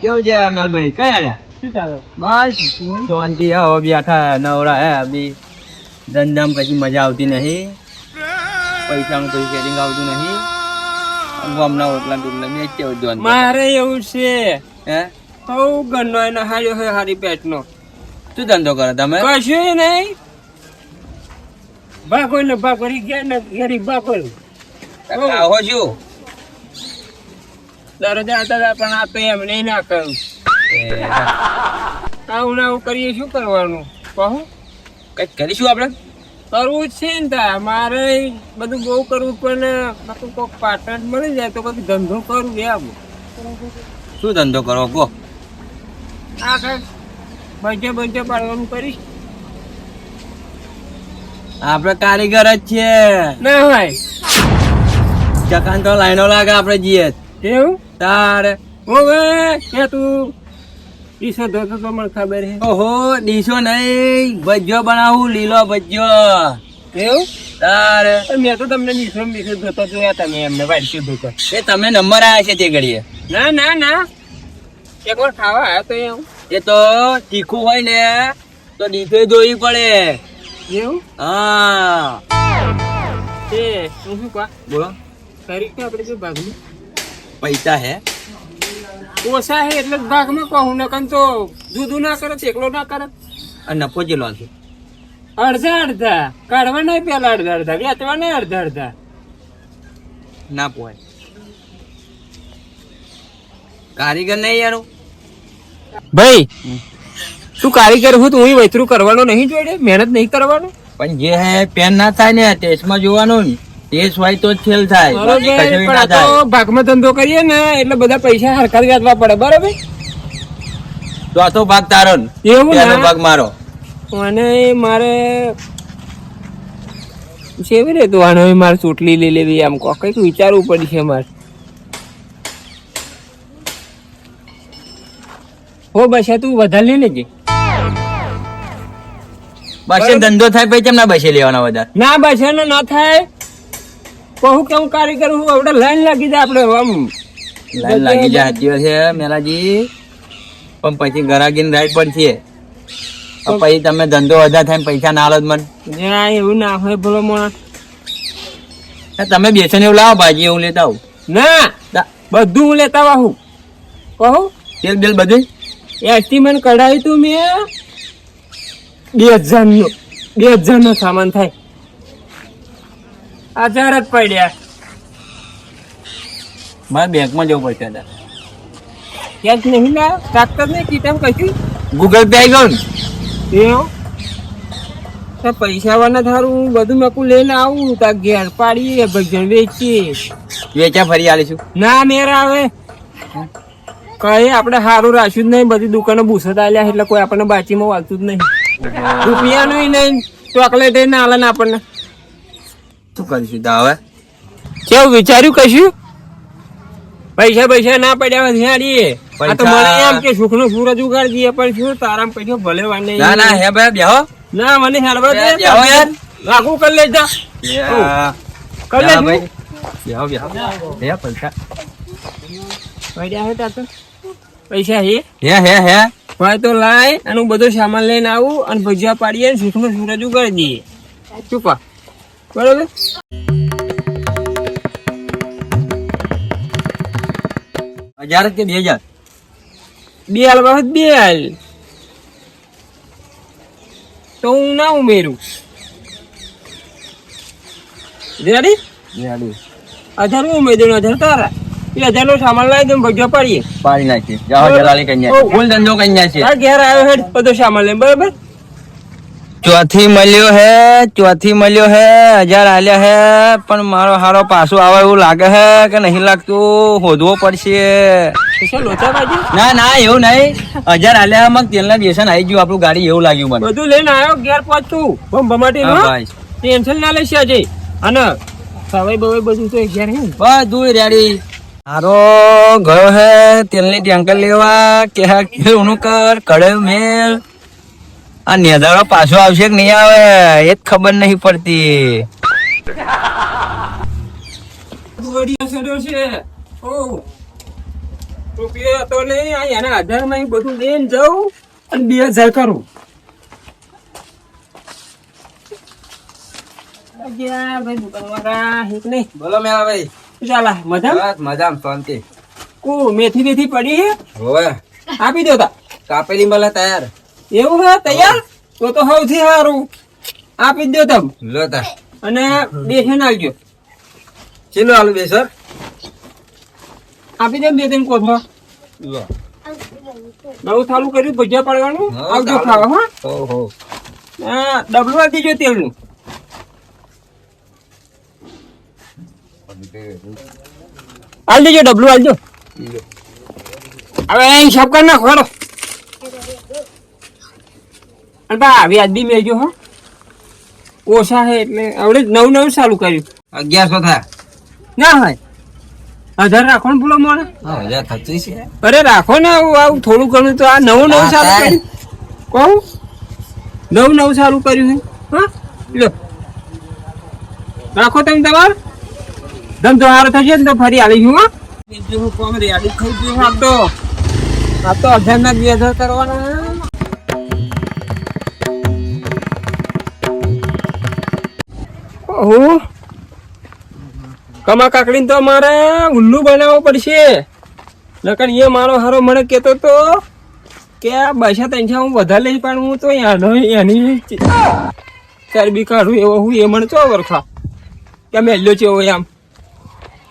કેવું છે અમલભાઈ કયા બસ શાંતિ. આવો બેઠા નવરા હે બી ધંધામ પછી મજા આવતી નહીં. પૈસાનું કોઈ સેટિંગ આવતું નહીં. ગામના ઓટલા ટુટલા મેં કેવું મારે એવું છે. હે? બહુ ગણનો એને હાર્યો હોય હારી પેટનો. શું ધંધો કરો તમે? કશું નહીં. ભાગોઈ ને ભાગોરી ગયા ને ઘેરી ભાગોઈ આવો છું? આવતા હતા પણ આ તો એમ નહીં ના કહ્યું આવું ને આવું કરીએ શું કરવાનું? કહું. કંઈક કરીશું આપણે? કરવું જ છે ને તા. મારે બધું બહુ કરવું પણ બાકી કોઈક પાર્ટનર મળી જાય તો કઈ ધંધો કરું એમ શું ધંધો કરો? કહો. આ કઈ બજે બજે પાડવાનું કરીશ. આપણે કારીગર જ છીએ. ના હોય. ચકાન તો લાઈનો લાગે આપણે જઈએ એવું? તારે. ઓવે કે તું? ઈસો ધોતો તો મને ખબર હે. ઓહો ડીશો નહીં. ભજ્યો બનાવું લીલો ભજ્યો. એવું? તારે. મેં તો તમને ઈસો ઈસો ધોતો જોયા તમે એમને વાડશું ધોતો. એ તમે નંબર આવ્યા છે તે ઘડીએ. ના ના ના. એક વાર ખાવા આવ્યો તો એમ એ તો તીખું હોય ને તો ડીશો જોવી પડે. એવું? હા. તે હું શું કહો? બોલો. તારીખ આપણે જો ભાગમાં પૈસા હે? ઓછા હે એટલે જ ભાગમાં કહું ને કન તો જુદું ના કરે એકલો ના કરે. અને નફો છે અડધા અડધા. કાઢવા નહીં પેલા અડધા અડધા વેચવા નહીં અડધા અડધા. ના પોય કારીગર નહીં યાર ભાઈ તું કારીગર હું તું વૈતરું કરવાનો નહીં જોડે મહેનત નહીં કરવાનો? પણ જે હે પેન ના થાય ને ટેસ્ટમાં જોવાનું ને. ટેસ્ટ હોય તો છેલ થાય. ભાગમાં ધંધો કરીએ ને એટલે બધા પૈસા હરખા વ્યાજવા પડે બરોબર? તો આ તો ભાગ તારો એવું ભાગ મારો. અને મારે કેવી રીતે આનો મારે ચોટલી લઈ લેવી આમ કો? કંઈક વિચારવું પડશે મારે. હો બસે તું વધારે લઈ લેજે. બસ ધંધો થાય પછી કેમ ના બસે લેવાના વધારે? ના બસે ના થાય. કહું કેમ કારીગર હું આપણે લાઈન લાગી જાય આપણે આમ. લાઈન લાગી જાય હાથીઓ છે મેલાજી. પણ પછી ગરાગીને રાઈટ પણ છે. પછી તમે ધંધો વધારે થાય પૈસા ના આલો મને. એવું ના હોય ભલો મોણા તમે બેસન એવું લાવો ભાજી હું લેતા આવું. ના બધું હું લેતા આવું. કહું? તેલ બેલ બધું એસ્ટિમેટ કઢાવ્યું તું મેં. બે હજાર નો બે હજાર નો સામાન થાય. હજાર જ પડ્યા. મારે બેંકમાં જવું પડશે દાદા ક્યાંક નહીં ના ટ્રાક્ટર ને કીટમ કશું ગૂગલ પે આવી ગયું એવું? તો પૈસા વાળા થારું બધું મેકું લઈને આવું તા ઘેર પાડીએ ભજન વેચીએ. વેચા ફરી આલીશું. ના મેર આવે. કઈ આપણે સારું રાખ્યું જ નહીં બધી દુકાનો ભૂસત આલ્યા એટલે કોઈ આપણને બાચીમાં વાલતું જ નહીં. રૂપિયાનું નહીં ચોકલેટ ના આલે ને આપણને. શું કરીશું હવે? કેવું વિચાર્યું કશું? પૈસા પૈસા ના પડ્યા હોય આ તો મને એમ કે સુખ નો સૂરજ ઉગાડી દઈએ પણ શું તારામ પૈસા ભલે વાર નહીં. ના ના હે ભાઈ બેહો ના મને હેડવા દે. બેહો યાર. રાખું કરી લેજા. કરી બેહો લેજો. ભાઈ. બેહો બેહો હે. પૈસા. પડ્યા હે તાર પૈસા હે? હે હે હે. હોય તો લાય અને હું બધો સામાન લઈને આવું અને ભજીયા પાડીએ ને સુખ નો સૂરજ ઉગાડી દઈએ ચૂપા. બરોબર? હજાર કે બે હજાર? બે હાલ વખત બે હાલ. તો હું ના ઉમેરું. રેડી હજાર હું ઉમેરી હજાર તારા. એ હજાર નો સામાન લાવી દઉં ભજો પાડીએ. પાડી નાખી જાઓ જલાલી કન્યા ફૂલ ધંધો કન્યા છે ઘેર આવ્યો હેડ બધો સામાન લઈને બરોબર? ચોથી મળ્યો હે ચોથી મળ્યો હે હજાર આલ્યા હે પણ મારો હારો પાછો આવે એવું લાગે હે કે નહીં લાગતું? હોદવો પડશે. ના ના એવું નહીં. હજાર આલ્યા મગ તેલના બેસન આવી ગયું આપણું ગાડી એવું લાગ્યું મને. બધું લઈને આવ્યો ઘેર પહોંચતું. બમ બમાટી ટેન્શન ના લેશે આજે. અને સવાઈ બવાઈ બધું તો ઘેર હે બધું રેડી. હારો ગયો હે તેલની ટેન્કર લેવા. કે હા કેવું કર કડે મેલ. આ નેદાળો પાછો આવશે કે નહીં આવે? એ જ ખબર નહીં પડતી. બે હજાર કરું. અજ્યા ભાઈ દુકાનવાળા હેક નહીં. બોલો મેળા ભાઈ. શું ચાલે મજા મજામાં? શાંતિ. કુ મેથી બેથી પડી હે આપી દો તા. કાપેલી મળે તૈયાર. એવું હે? તૈયાર? તો તો સૌથી સારું. આપી દો તમ. લો તા. અને બેસી આવજો ચીલો આલુ બે સર? આપી દે બે ત્રણ કોથળા લો. નવું થાલું કર્યું ભજીયા પાડવાનું. આવજો. ખાવા હા. હો ડબલું આપી દેજો તેલનું. આલ દેજો ડબલું આલજો. હવે અહીં હિસાબ કરી નાખો અને બા વ્યાજબી મેળજો હો. ઓછા હે એટલે આપણે નવું નવું ચાલુ કર્યું. અગિયારસો થાય. ના હોય. હજાર રાખો ને ભૂલો મને હજાર થતી છે. અરે રાખો ને આવું થોડું ઘણું તો આ નવું નવું ચાલુ કર્યું. કહું? નવું નવું ચાલુ કર્યું હે. હા? લો રાખો તમે તમાર. તો હારો થશે ને તો ફરી આવી હું. હા કોમ રેડી થઈ ગયું આપ તો. આપ તો અઢાર ના બે હજાર કરવાના ઓહો. કમા કાકડીને તો મારે ઉલ્લુ બનાવવું પડશે. નકર એ મારો હારો મને કહેતો તો કે બસા ત્રણસો હું વધારે લઈ પણ હું તો એનો, એની ચરબી કાઢું એવો હું, એ મને ચો વરખા? કે મેલ્યો છે એવો એમ.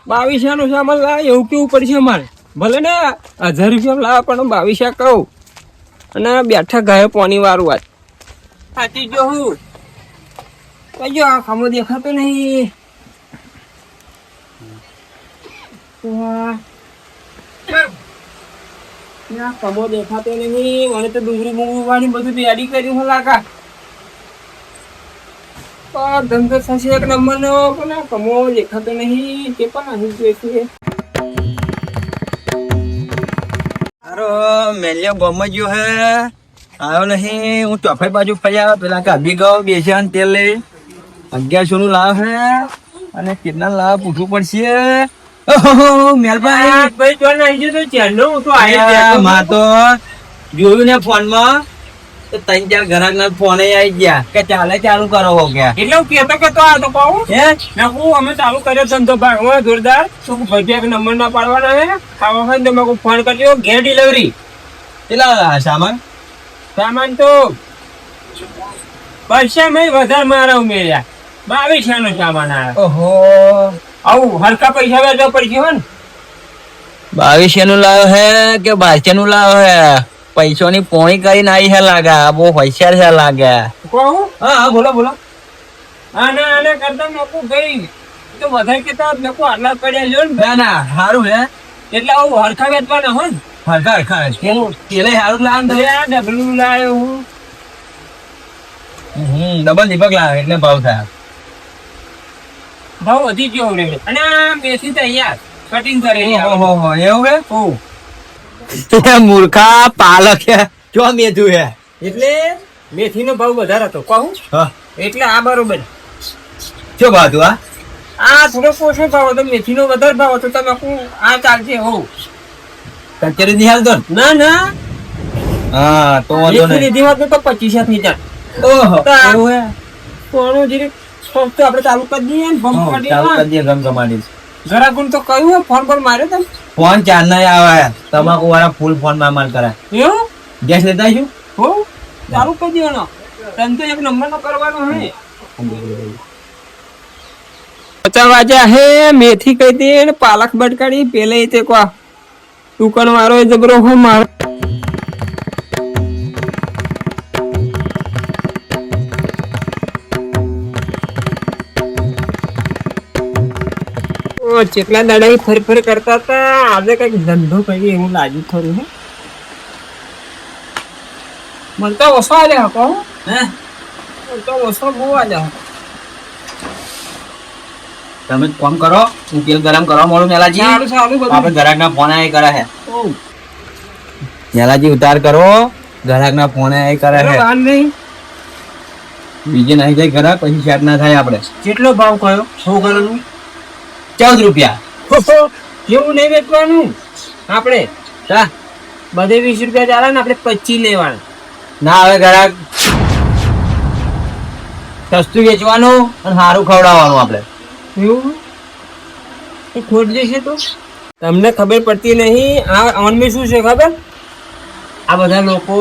બાવીસાનું સામાન લાવ એવું કેવું પડશે મારે ભલે ને હજાર રૂપિયા લા પણ બાવીસા કહું. અને બેઠા ગાયો પોની વાળું વાત સાચી જો હું. કજો આ ખામો દેખાતો નહીં. ના કમો દેખાતો નહીં. મને તો ડુંગળી વાળી બધું તૈયારી કર્યું ધંધો થશે એક કમો દેખાતો નહીં. તે પણ અહીં મેલ્યો ગમ ગયો હે. આવ્યો નહીં. હું ચોફાઈ બાજુ ફર્યા, પેલા કાઢી ગયો બેસ્યા તેલ લઈ. અગિયારસો નું લાવ હે. અને કેટલા લાવ પૂછવું પડશે? ભાઈ હું જોયું ને ફોનમાં ત્રણ ચાર ઘરાક ના ફોન આવી ગયા. કે ચાલે ચાલુ કરો હો કે. એટલે હું કેતો કે તો આ તો કહું હે? મેં અમે ચાલુ કર્યો ધંધો ભાગમાં જોરદાર. તો ભાઈ એક નંબર ના પાડવાના હે? ખાવા હોય ને તો મેં ફોન કરજો ઘેર ડિલિવરી કેટલા સામાન? સામાન તો પૈસા મેં વધારે મારા ઉમેર્યા. બાવીસ નો સામાન આવે. ઓહો. આવું હલકા પૈસા વેચવા પડશે હો ને? બાવીસો નું લાવ્યો હે કે બારસે નું લાવ્યો હે? પૈસો ની પોણી કરીને આવી હે લાગે. બહુ હોશિયાર છે લાગે. કહું હા? હા બોલો બોલો. આને આને કરતા મેં ગઈ. તો વધારે કેતા કહું આટલા પડ્યા જો ને. ના ના સારું હે. એટલે આવું હરખા વેચવાના હોય ને? હરખા હરખા તેલ તેલે સારું લાવ તો આ ડબલું લાવ્યો હું હમ ડબલ દીપક લાવે એટલે ભાવ થાય. ભાવ વધી ગયો રે અને મેથી તૈયાર કટિંગ કરે એવું હે ઓહ. મૂર્ખા પાલક હે. જો મેથું હે. એટલે મેથીનો ભાવ વધારે હતો. કહું? એટલે આ બરોબર. જો ભાવ તું આ આ થોડો ઓછો ભાવ હતો મેથીનો વધારે ભાવ હતો. તમે કહું આ ચાલશે હો. કચેરી નહીં હાલતો ને? ના ના. હા તો વાંધો મેથી નહીં. લીધી હોત તો પચીસની ચાલ ઓહો. તો એવું હે? તો આનું જરીક સસ્તું આપણે ચાલુ કરી દઈએ ને પંપ ચાલુ કરી કરી દઈએ ગમગમાડી જરા ગુણ તો કહ્યું ફોન પર માર્યો તમે? ફોન ચાર ના આવે. તમાકુ વાળા ફૂલ ફોનમાં માલ કરે એવું? ગેસ લેતા છું હો ચાલુ કરી દેવાનો. તને તો એક નંબર નો કરવાનો હે. પચાસ વાગ્યા હે મેથી કહી દે પાલક બટકાડી પેલે તે કો દુકાન વાળો એ જબરો હો માર. ચેટલા દાડા ફરી ફરી કરતા હતા. આજે કંઈક ધંધો કરી એવું લાગ્યું ખરું હે. મને તો ઓછો આજે હકો હે. મને તો ઓછો બહુ આલ્યા તમે એક કરો હું તેલ ગરમ કરવા મળું મેલાજી આપણે ગ્રાહક ના ફોન આવી કરે હે. મેલાજી ઉતાર કરો. ગ્રાહક ના ફોન આવી કરે હે. નહીં. બીજે નાખી જાય ઘરાક પછી સેટ ના થાય આપણે. કેટલો ભાવ કયો? સો ગણનું ચૌદ રૂપિયા. એવું નહીં વેચવાનું. આપણે તા બધે વીસ રૂપિયા ચાલે ને આપણે પચીસ લેવાના. ના હવે ઘરાક સસ્તું વેચવાનું અને સારું ખવડાવવાનું આપણે. એવું? ખોટ જશે તો? તમને ખબર પડતી નહીં આ અમનમાં શું છે ખબર? આ બધા લોકો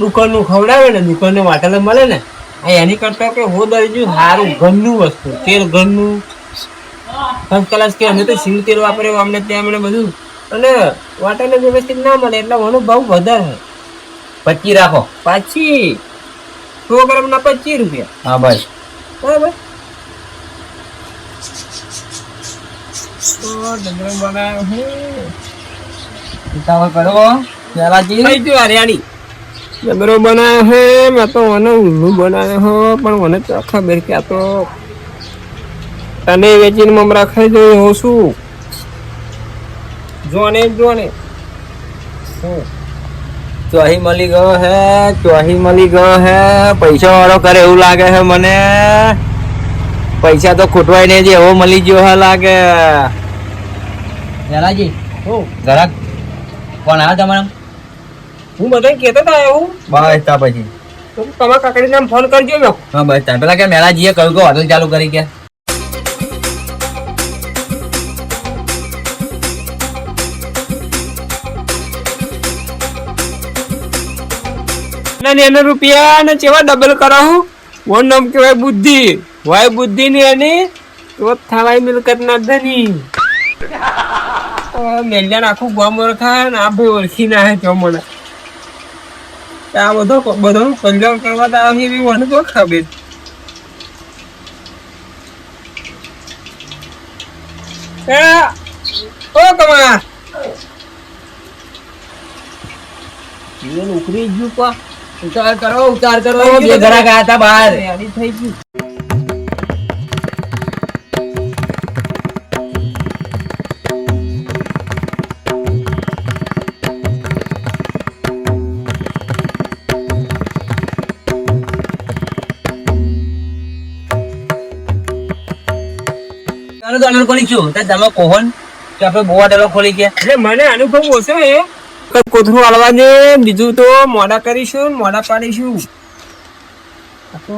દુકાનનું ખવડાવે ને દુકાનને વાટલે મળે ને આ એની કરતા કે હો દરજુ સારું ઘરનું વસ્તુ તેલ ઘરનું. ફર્સ્ટ ક્લાસ કે અમે તો સિંગ તેલ વાપર્યો અમને ત્યાં અમને બધું. અને વાટાને વ્યવસ્થિત ના મળે એટલે મને ભાવ વધારે પચી રાખો. પાછી સો ગ્રામના પચીસ રૂપિયા. હા બસ. બરાબર? તો ડગરો બનાવ્યો છે મેં તો મને ઉલ્લુ બનાવ્યો હો પણ મને તો ખબર કે આ તો તને વેચીને મમરા ખાઈ જોઈ હું શું જો ને જો ને ચોહી મળી ગયો હે ચોહી મળી ગયો હે. પૈસા વાળો કરે એવું લાગે છે મને. પૈસા તો ખૂટવાય નહીં એવો મળી ગયો હે લાગે. જલાજી હું જરાક. કોણ આવ્યા તમારા? હું બધાને કહેતો હતા એવું. બસ તા પછી. તમે તમારા આમ ફોન કરજો મેં હા બસ તા પેલા કે મેળાજીએ કહ્યું કે હોટલ ચાલુ કરી કે. અને એને રૂપિયા ને ચેવા ડબલ કરાવું? વન નામ કહેવાય બુદ્ધિ. વાય બુદ્ધિ ની એની તો થવાય મિલકત ના ધની. મેલ્યા આખું ગામ ઓળખા ને આ ભાઈ ઓળખી ના તો મને. આ બધો બધો કલ્યાણ કરવા તો આવી એવી મને તો ખબર ઓ કમા. જીવન ગયું પા ઉતાર કરો ઉતાર કરો. બે ઘરા ગયા હતા બહાર. થઈ ગયું. ચાલો તો ખોલી છું તમે કોહન? કે આપણે બોવા ડેલો ખોલી ગયા? એટલે મને અનુભવ ઓછો એ કોથળું હાલવા દે બીજું તો મોડા કરીશું મોડા પાડીશું. તો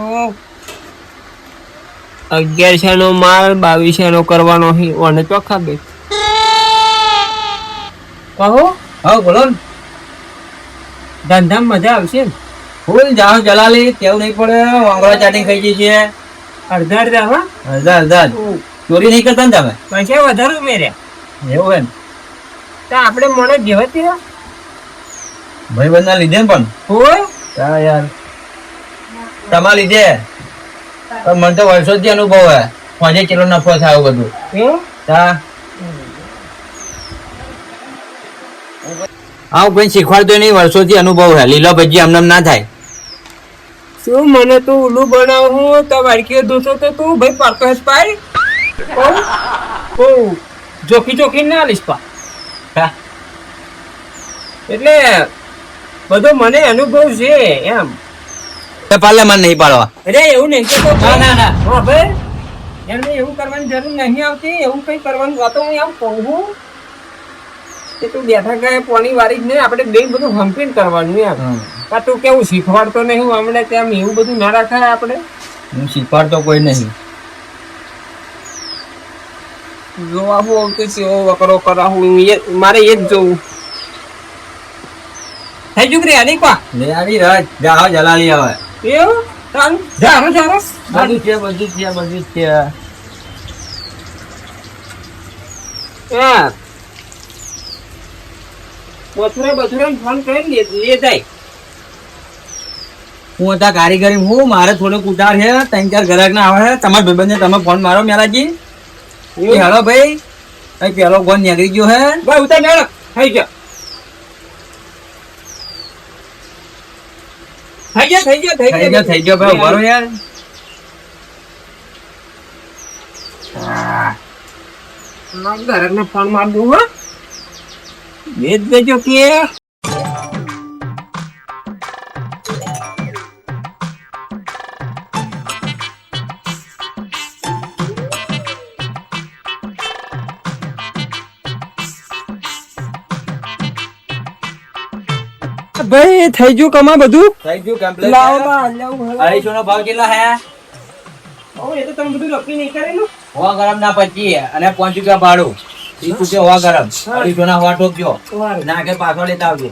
અગિયારસો નો માલ બાવીસો નો કરવાનો ઓને ચોખ્ખા બે. કહો હા બોલો ધંધામાં મજા આવશે ફૂલ જાઓ જલાલી કેવું નહીં પડે વાંગળા ચાટી ખાઈ જઈએ અડધા અડધા હા? અડધા અડધા ચોરી નહીં કરતા ને તમે? પૈસા વધારે ઉમેર્યા. એવું એમ. તો આપણે મને જેવા તેવા ભાઈ બંધના લીધે પણ? હા? યાર. તમારા લીધે? પણ મને તો વર્ષોથી અનુભવ હે. પાંચે કિલો નફો થાય બધું. હા? આવું કોઈ શીખવાડતો નહીં વર્ષોથી અનુભવ હે. લીલો ભજી આમ ના થાય. શું મને તો ઉલ્લુ બનાવું તો વાડકીઓ દોસો તો તું ભાઈ પાડતો હસ પાઈ. કહું કહું જોખી જોખી ના લીશ પા. એટલે બધો મને અનુભવ છે એમ. પાલે મને નહીં પાડવા. અરે એવું નહીં કેતો ના, ના, ના. હા ભાઈ. એમને એવું કરવાની જરૂર નહીં આવતી એવું કઈ કરવાનું. વાતો હું એમ કહું છું કે તું બેઠા ગયા પોણી વાળી જ નહીં આપણે બે બધું હંપીને કરવાનું એમ. આ તું કેવું શીખવાડતો નહીં હું હમણાં ત્યાં એવું બધું ના રાખાય આપણે? હું શીખવાડતો કોઈ નહીં. જોવા હું આવતું છે એવો વકરો કરાવું એ- મારે એ જ જોવું. થઈ જુકરી આની પા લે આવી રાજ જાઓ જલાલી હવે. એવું? ચાલ જારો જારો બધું છે બધું છે બધું છે. હા મથુરા બથુરા ફોન કરી લે લે જાય. હું હતા કારીગરી હું મારે થોડોક ઉતાર છે ત્રણ ચાર ગ્રાહક ના આવે છે. તમારા ભાઈબંધને તમે ફોન મારો મેલાજી એ હેલો ભાઈ પેલો ફોન નીકળી ગયો હે ભાઈ ઉતાર મેળો થઈ ગયો. થઈ ગયો થઈ ગયો થઈ ગયો થઈ ગયો ભાઈ ઊભા રહો યાર. ઘરને ફોન માર દઉં હા. વેચ દેજો કે. ભાઈ થઈ ગયું કમા બધું? થઈ ગયું કમ્પ્લીટ લાવો બા, લાવો. નો ભાવ કેટલો હે? ઓ, એ તો તમે બધું નક્કી નહીં કરેલું હવા ગરમ ના પચી અને પાંચ રૂપિયા ભાડું. ત્રીસ રૂપિયા હોવા ગરમ. અઢીસો ના હવા ટોકજો ના કે પાછો લેતા આવજો.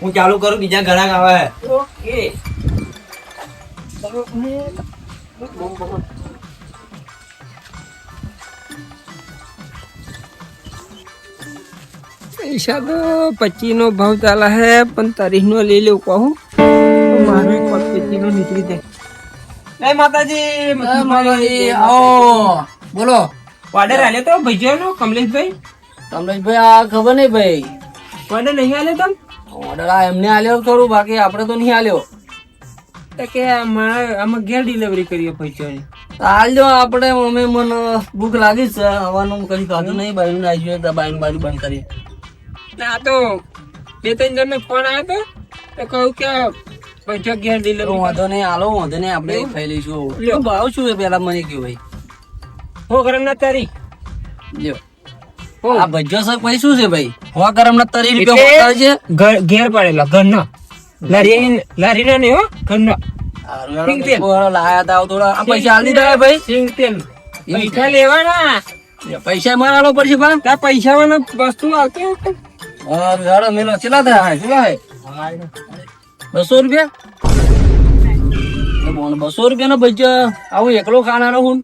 હું. ચાલુ કરું બીજા ઘણા આવે. ઓકે. પૈસા તો પચીસ નો ભાવ ચાલે હે પણ તારીખ નો લઈ લેવું કહું. મારે એક પગ પચીસ નો નીકળી જાય. જય માતાજી માતાજી આવો. બોલો. ઓર્ડર આલ્યો તો ભજીયા નો કમલેશભાઈ? કમલેશભાઈ આ ખબર નહીં ભાઈ. ઓર્ડર નહીં આલ્યો તમ? ઓર્ડર આ એમને આલ્યો ખરું બાકી આપણે તો નહીં આલ્યો. તો કે આમાં ઘેર ડિલિવરી કરીએ પૈસાની આલ્યો આપણે મમ્મી મને ભૂખ લાગી છે હવાનું કઈ ખાધું નહીં ને આવી જોઈએ બાજુ બંધ કરી ને તો બે ત્રણ ફોન આવ્યો તો કહું કે પૈસા ઘેર તો ડિલિવરી વાંધો નહીં હાલો વાંધો નહીં આપણે ખાઈ લઈશું. લ્યો. ભાવ શું છે પેલા મને કયો ભાઈ? હો ગરમ ના તારી. લ્યો. આ ભજ્જો શાક ભાઈ શું છે ભાઈ? હો ગરમ ના તારી રૂપિયા છે? ઘર પડેલા ઘરના. લારી લારી ના નહીં હો ઘરના. લાયા તા થોડા. આ પૈસા દીધા ભાઈ? સિંગ પૈસા લેવાના. પૈસા મારા પડશે પણ. પૈસા વસ્તુ આવતી હેડો મેલો. ચેલા થાય હે? બસો રૂપિયા? બસો રૂપિયા નો ભજીયા આવું એકલો ખાનારો હું.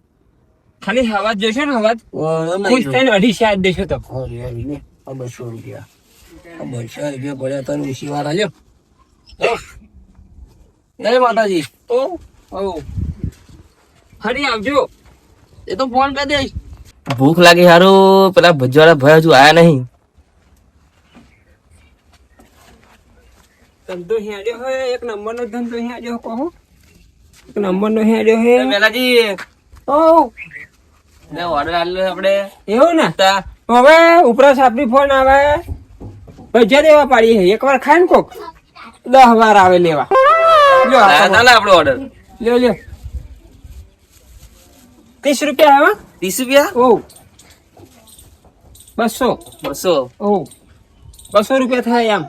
ખાલી હવા જશે ને હવા ખુશ બસો થઈને અઢી શાયદ દેશો તો. રૂપિયા. બસો રૂપિયા પડ્યા તને ઉસી વાર આલ્યો જય માતાજી. તો? ઓ ફરી આવજો. એ તો ફોન કરી દઈશ. ભૂખ લાગી હારું પેલા ભજવાળા ભાઈ હજુ આયા નહીં. ધંધો હેડ્યો હોય એક નંબર નો ધંધો હેડ્યો કહો. એક નંબર નો હેડ્યો હે. મેલાજી ઓ ઓર્ડર આલ્યો આપણે. એવું ને? હવે ઉપરા સાપની ફોન આવે. પૈસા દેવા પાડીએ છે. એક વાર ખાય ને કોક? દસ વાર આવે લેવા. લ્યો આ તમારો. ચાલે આપણો ઓર્ડર લ્યો લ્યો. ત્રીસ રૂપિયા આવે? ત્રીસ રૂપિયા? ઓ બસો. બસો. ઓ બસો રૂપિયા થાય એમ.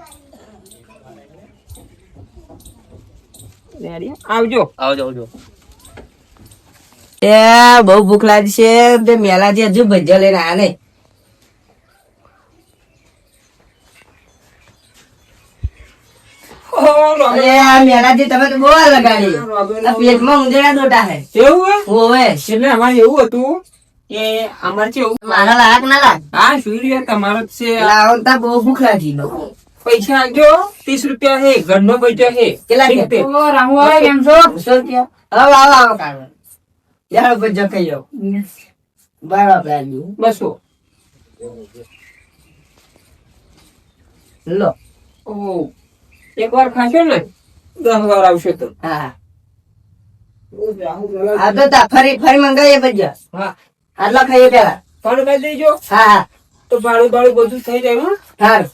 આવજો. આવજો આવજો. એ બહુ ભૂખ લાગી છે. તે મેલાજી હજુ ભજીયા લઈને આયા મેલાજી તમે તો બહુ લગાડી. પેટમાં ઉંદરડા દોટા હે. એવું હે? ઓવે એટલે અમારે એવું હતું કે અમારે છે મારા લાગ ના લાગ. હા સૂર્ય તમારો છે. બહુ ભૂખ લાગી. બહુ. પૈસા આપજો. ત્રીસ રૂપિયા હે ઘરનો પૈસા હે. કેટલા છે? કેમ છો? રૂપિયા હવે આવો આવો કાઢો યાર ભજીયા ખાઈ જાઓ. બરાબર બસો. લો. ઓ એક વાર ખાશો ને દસ વાર આવશે તો. હા. આ તો તા ફરી ફરી મંગાવીએ ભજીયા હા. આટલા ખાઈએ પેલા ભાડું કરી દેજો. હા હા. તો ભાડું ભાડું બધું થઈ જાય હા. સારું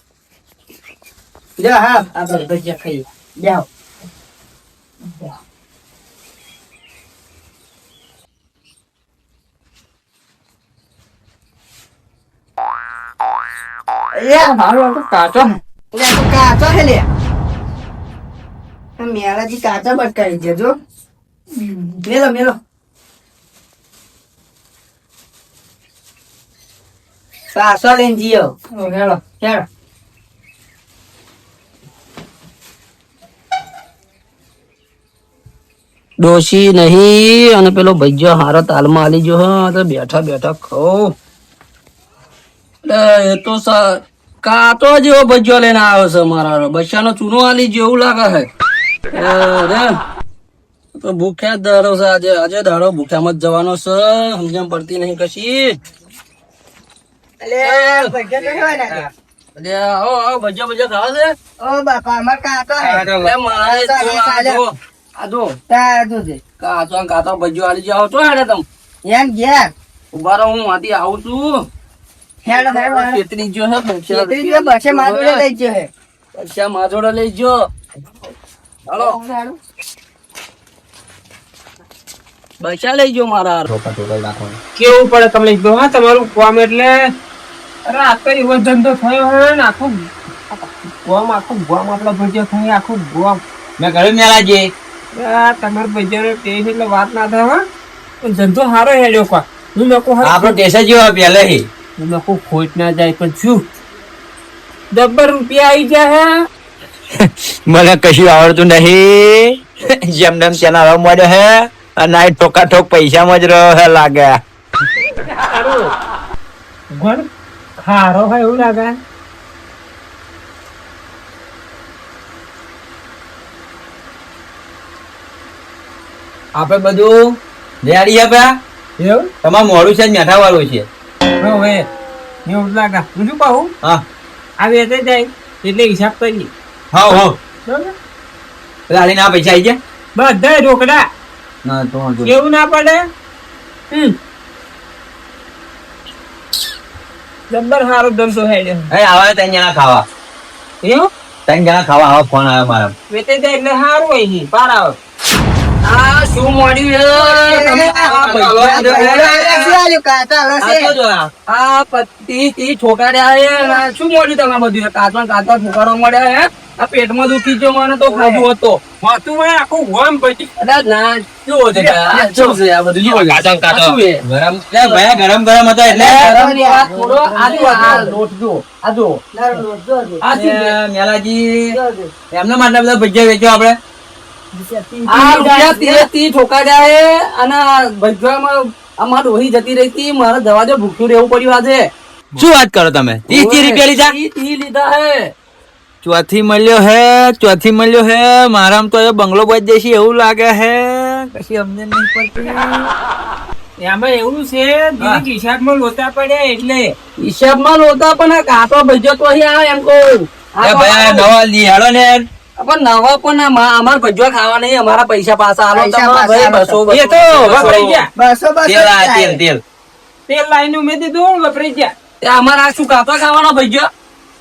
જો હા આપણે ભજીયા ખાઈએ જાઓ લે ભાડું તો કાચો લે તો કાચો હે લે આ મેલાજી કાચા બટકાઈ છે જો મેલો મેલો પાછો લઈને જીઓ હેલો હેલો ડોશી નહીં. અને પેલો ભજીયો હારો તાલમાં આલી જો હા તો બેઠા બેઠા ખો એ તો કાતો જેવો ભજીયો લઈને આવ્યો છે મારા બચ્ચાનો ચૂનો આલી જેવું લાગે છે. તો ભૂખ્યા દાડો છે. આજે આજે દાડો ભૂખ્યામાં જ જવાનો છે. સમજણ પડતી નહીં કશી. ભજીયા ભજીયા ખાવા છે? ઓ તાદો દે ને કાચો ભજીયો આલી જાવ તો હેડે તમ. એમ ઘેર ઊભા રહો હું આથી આવું છું. હેડો હેડો હેડો. જો હે છેતરી જો બસે માજોડે લઈ જો હે. પૈસા માજોડે લઈ જો હાલો. બસા લઈ જો મારા કેવું પડે કમલેશભાઈ હા તમારું કામ એટલે અરે આખો તો એવો ધંધો થયો હે ને આખું ગોમ આખું ગોમ આપણા ભજીયો થઈ આખું ગોમ. મેં ઘરે મેલાજી આ તમારો ભજીયાનો ટેસ્ટ એટલે વાત ના થાય હા. પણ ધંધો સારો હેડ્યો કા હું લોકો આપણો ટેસ્ટ જેવો પહેલે હું લોકો ખોટ ના જાય પણ શું ડબ્બર રૂપિયા આવી જાય હે. મને કશું આવડતું નહીં. જેમ તેમ ચેનલ મળ્યો હે અને ઠોકા ઠોક પૈસામાં જ રહ્યો હે લાગે. ખારો હોય એવું લાગે. આપણે બધું? રેડી આપ્યા એવું? તમારું મોડું છે મેઠા વાળું છે હવે એવું લાગે. હું શું કહું? હા. આ વેચે જાય એટલે હિસાબ કરીએ. હા હા. બરાબર? લાલી આ પૈસા આવી ગયા? બધા રોકડા. ના તો કેવું ના પડે? હમ. જબ્બર સારો ધંધો હેડે એ આવે ત્રણ જણા ખાવા. એવું? ત્રણ જણા ખાવા આવા ફોન આવ્યો મારા. વેચે જાય એટલે સારું હોય પાર આવે. આ શું? કાચા આ. તો શું મળ્યું તમે બધું? કાચમાં કાચા ઠોકાડો મળ્યા હે? આ પેટમાં દુખી ગયો મને તો ખાધું હતો. આખું પછી ના છે? છે? આ બધું કાચા કાચા. ગરમ. ભાઈ ગરમ ગરમ હતો એટલે થોડો આ લોટ જો જો મેલાજી. એમના માટે બધા ભજીયા વેચો આપણે? આ રૂપિયા તી ઠોકાડ્યા છે અને ભજવામાં અમાર ડોહી જતી રહી હતી. મારે દવા ભૂખ્યું રહેવું પડ્યું આજે. શું વાત કરો તમે? ત્રીસ ત્રીસ રૂપિયા લીધા? તી તી લીધા હે. ચોથી મળ્યો હે ચોથી મળ્યો હે. મારામાં તો એ બંગલો બચ જશે એવું લાગે હે. કશી અમને નહીં પડતી. એમાં એવું છે દીદી હિસાબમાં લોતા પડ્યા એટલે. હિસાબમાં લોતા પણ કાપા ભજ્યો તો અહીં આવે એમ કહું. ભાઈ નવા નિહાળો ને પણ નવા પણ અમાર ભજ્યો ખાવા નહીં અમારા પૈસા પાછા આલો પૈસા તમે બસો એ તો વપરાઈ ગયા. બસો બસો તેલ તેલ તેલ. તેલ લાઈન દીધું વપરાઈ ગયા. અમારા શું કાચો ખાવાનો ભજ્યો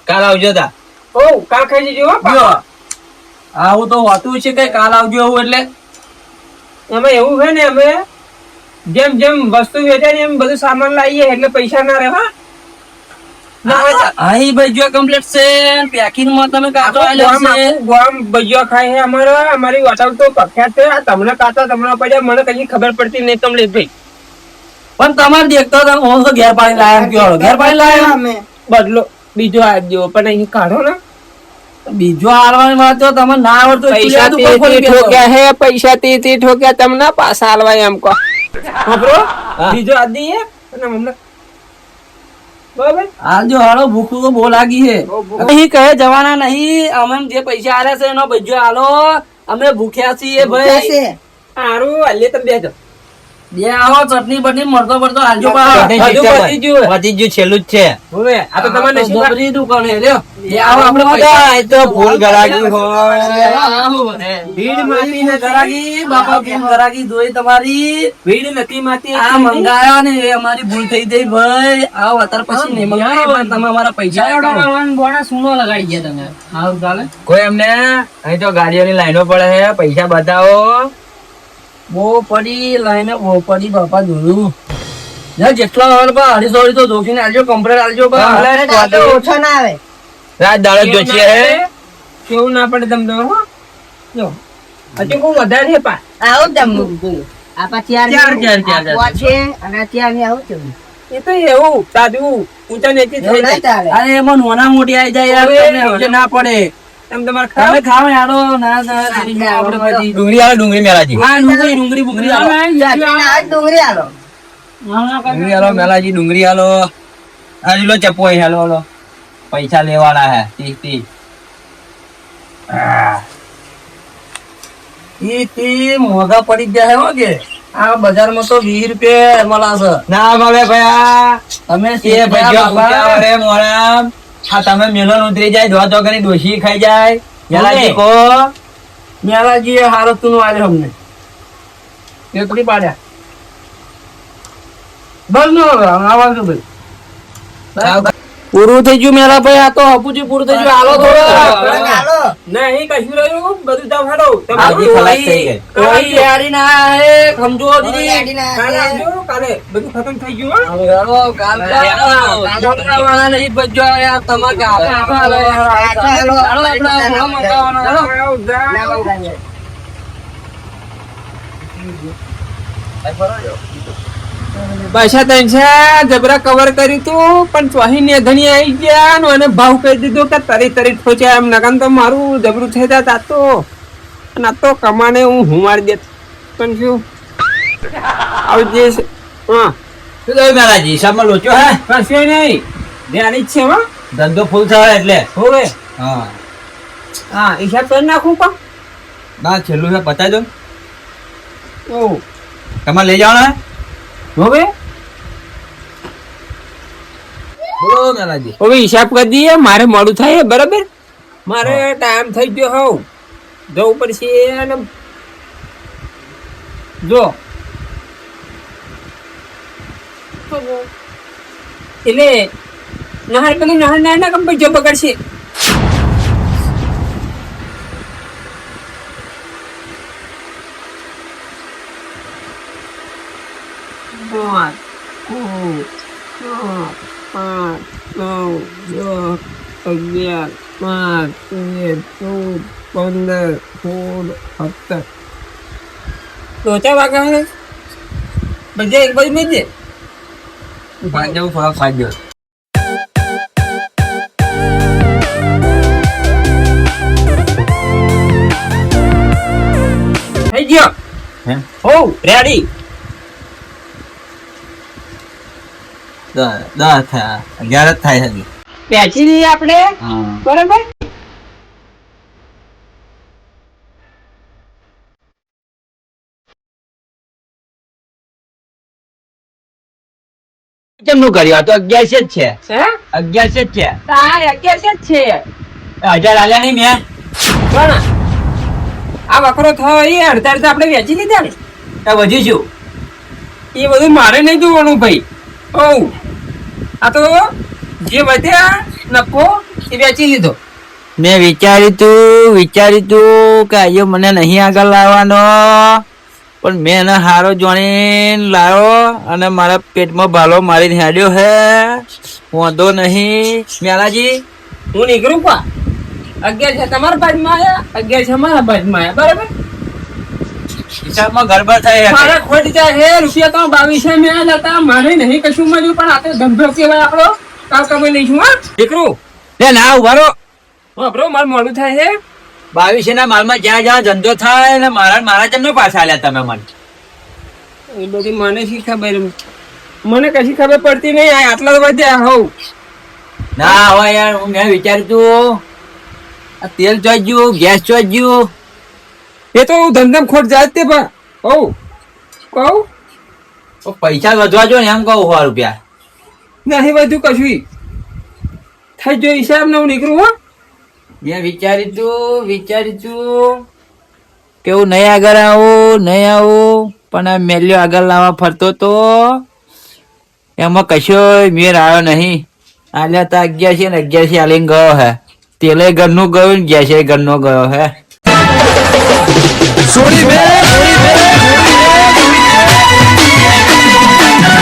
કાલ આવજો તા. ઓ કાલ ખાઈ જજો આવું તો હોતું છે કઈ કાલ આવજો એવું એટલે? અમે એવું છે ને અમે જેમ જેમ વસ્તુ વેચાય એમ બધું સામાન લાવીએ એટલે પૈસા ના રહે હા અહીં ભજ્યો કમ્પ્લીટ છે પેકિંગમાં તમે કાચો આલ્યો ગામ છે. આખું ગામ ભજીયા ખાય છે અમારા. અમારી હોટલ તો પ્રખ્યાત છે. આ તમને કાચા તમને પડ્યા મને કઈ ખબર પડતી નહીં તમને ભાઈ. પણ તમારે દેખતો હતા હું તો ઘેર પાણી લાયા એમ કયો ઘેર પાણી લાયા અમે. બદલો. બીજો આપજો પણ અહીં કાઢો ને. બીજો હાલવાની વાત તો તમને ના આવડતો પૈસા તે તે ઠોક્યા હે પૈસા તે તે ઠોક્યા તમને પાછા હાલવાય એમ કહો. ખબરો બીજો આ દઈએ અને અમને બરાબર હાલ જો હાલો ભૂખ તો બહુ લાગી છે. અહીં કહે જવાના નહીં અમે જે પૈસા આલ્યા છે એનો ભજ્યો હાલો અમે ભૂખ્યા છીએ ભાઈ. સારું હાલે તમે બેજો બે આવો ચટણી બટણી મળતો મળતો હાલજો પતી ગયું. છેલ્લું જ છે. હવે આ તો તમારે આ તો નસીબ જબરી દુકાન છે, લ્યો. બે આવો આપણે બધા એ તો ફૂલ ગરાગી હોય. ભીડમાંથી ભીડ ગરાગી, બાપા કેમ ગરાગી? જોઈ તમારી. ભીડ નથી માતી આ મંગાયા ને એ અમારી ભૂલ થઈ ગઈ ભાઈ. આવો અત્યાર પછી નહીં મંગાવો પણ તમે અમારા પૈસા આપો. કોઈ એમને અહીં તો ગાડીઓની લાઈનો પડે છે પૈસા બતાવો. પડી લાઈને પડી બાપા જોયું જેટલા હોય બા અઢીસો અઢીસો જોખીને આલજો કમ્પ્લેટ આલજો બા. તો ઓછો ના આવે. રાત દાડો જોશી હે? કેવું ના પડે તમને હો? જો. હજુ કોઈ વધારે છે પા આવો જમવું આ ચાર, ચાર, ચાર, ચાર. છે અને ચાર ને આવું છે એ તો એવું સાદું ઊંચા નીચે થઈ જાય. અરે એમાં નાના મોટી આવી જાય યાર ના પડે. એમ તમારે તમે ખાવ ખાવ યારો ના ના આપણે ડુંગળી આવે ડુંગળી મેલાજી હા ડુંગળી ડુંગળી બુંગળી આલો. આ જ ડુંગળી આલો. ડુંગળી મેલાજી આ લો હાલો પૈસા લેવાના હે ઈ તી મોંઘા પડી ગયા હો કે? આ બજારમાં તો વીસ રૂપિયા મળે છે. ના મળે ભયા તમે આ તમે મેલન ઉતરી જાય ધોવા ધોવા કરી ડોશી ખાઈ જાય. મેલાજી કો મેલાજી એ તું આલ્યો અમને. એકડી પાડ્યા. બસ નો હવે, આવા છો ભાઈ પૂરું થઈ ગયું મેરા ભાઈ આ તો હપુજી પૂરું થઈ ગયું. હાલો થોડો. નહીં કશું રહ્યું બધું જાવ હાલો તમારી ખલાસ થઈ કોઈ તૈયારી ના હે સમજો દીદી. કાલે આવજો. કાલે બધું ખતમ થઈ ગયું હો? હાલો, કાલ વાળા નહીં બજો યાર તમારે ગાભા હાલો યાર. હાલો. હાલો, આપણે ઘોડો મંગાવવાનો, હાલો. ના ત્રણસો જબરા કવર કર્યું તું પણ ચોહી ને ધણી આવી ગયા નું અને ભાવ કહી દીધો કે તરી તરી ઠોચ્યા એમ. નગન તો મારું જબરું થઈ જાત આ તો. અને તો કમાને હું હું મારી દેત પણ શું? આવજે. હા. શું થયું દાદાજી હિસાબમાં લોચો હે? કશું નહીં. ધ્યાન જ છે હા. ધંધો ફૂલ થયો એટલે? હોવે. હા. હા હિસાબ કરી નાખું પણ. ના છેલ્લું છે બતાવી દો ઓ તમારે લઈ જવાના? હવે? બોલો મેલાજી હવે હિસાબ કરી દઈએ મારે મોડું થાય બરાબર? મારે ટાઈમ થઈ ગયો હવ જવું પડશે અને જો. એટલે નહાર પેલી નહાર ના ના કંપની જો બગડશે પાંચ છ સાત આઠ નવ દસ અગિયાર બાર તેર ચૌદ પંદર સોળ સત્તર લોચા વાગા હે બધા એક બાજુ મેં દે પાંચ જવું થોડા પાંચ જવું થઈ ગયો. હે? હો રેડી દસ દસ થયા અગિયાર જ થાય હજી. પેચી લઈએ આપણે. બરાબર? કેમનું કર્યું? તો અગિયારસો જ છે. હે? જ છે. તાર અગિયાર જ છે. હજાર આલ્યા નહીં મેં. પણ આ વકરો થયો એ અડધા અડધા આપણે વેચી લીધા ને. એ વધીશું એ બધું મારે નહીં જોવાનું ભાઈ. ઓ આ તો જે વધ્યા નફો એ વેચી લીધો. મેં વિચાર્યું તું વિચાર્યું તું કે આયો મને નહીં આગળ લાવવાનો. પણ મેં એને હારો જોણીને લાવ્યો અને મારા પેટમાં ભાલો મારીને હેડ્યો હે. વાંધો નહીં. મેલાજી હું નીકળું પા. અગિયાર છે તમારા બાજમાં આવ્યા અગિયાર છે મારા બાજમાં આવ્યા બરાબર? હિસાબમાં ગડબડ થઈ મારે ખોટ જાય હે. રૂપિયા તો બાવીસે મેં જતા મારે નહીં કશું મળ્યું પણ આ તો ધંધો કેવાય આપણો. કાલ કમાઈ લઈશું હા? દીકરું લે ના ઉભારો હા બ્રો મારે મોડું થાય છે બાવીસ ના માલમાં જ્યાં જ્યાં ધંધો થાય ને મારા મારા જેમ પાછા આલ્યા તમે મને. એ બધી મને શી ખબર? મને કશી ખબર પડતી નહીં આટલા બધા હોવ. ના હવે યાર હું મેં વિચાર્યું તું આ તેલ ચોજ્યું ગેસ ચોજ્યું એ તો હું ધંધામ ખોટ જાય તે પણ. કહું? કહું પૈસા વધવા જો ને એમ કહું સો રૂપિયા. નહીં બધું કશું. થઈ જો હિસાબ ને હું નીકળું હો. મેં વિચાર્યું તું વિચાર્યું તું કે હું નહીં આગળ આવું, નહીં આવું, પણ આ મેલ્યો આગળ લાવવા ફરતો તો એમાં કશો મેર આવ્યો નહીં. આલ્યા તા અગિયારસી ને અગિયારસી આલીને ગયો હે. તેલે ઘરનું ગયું ને ગેસે ઘરનો ગયો હે. બે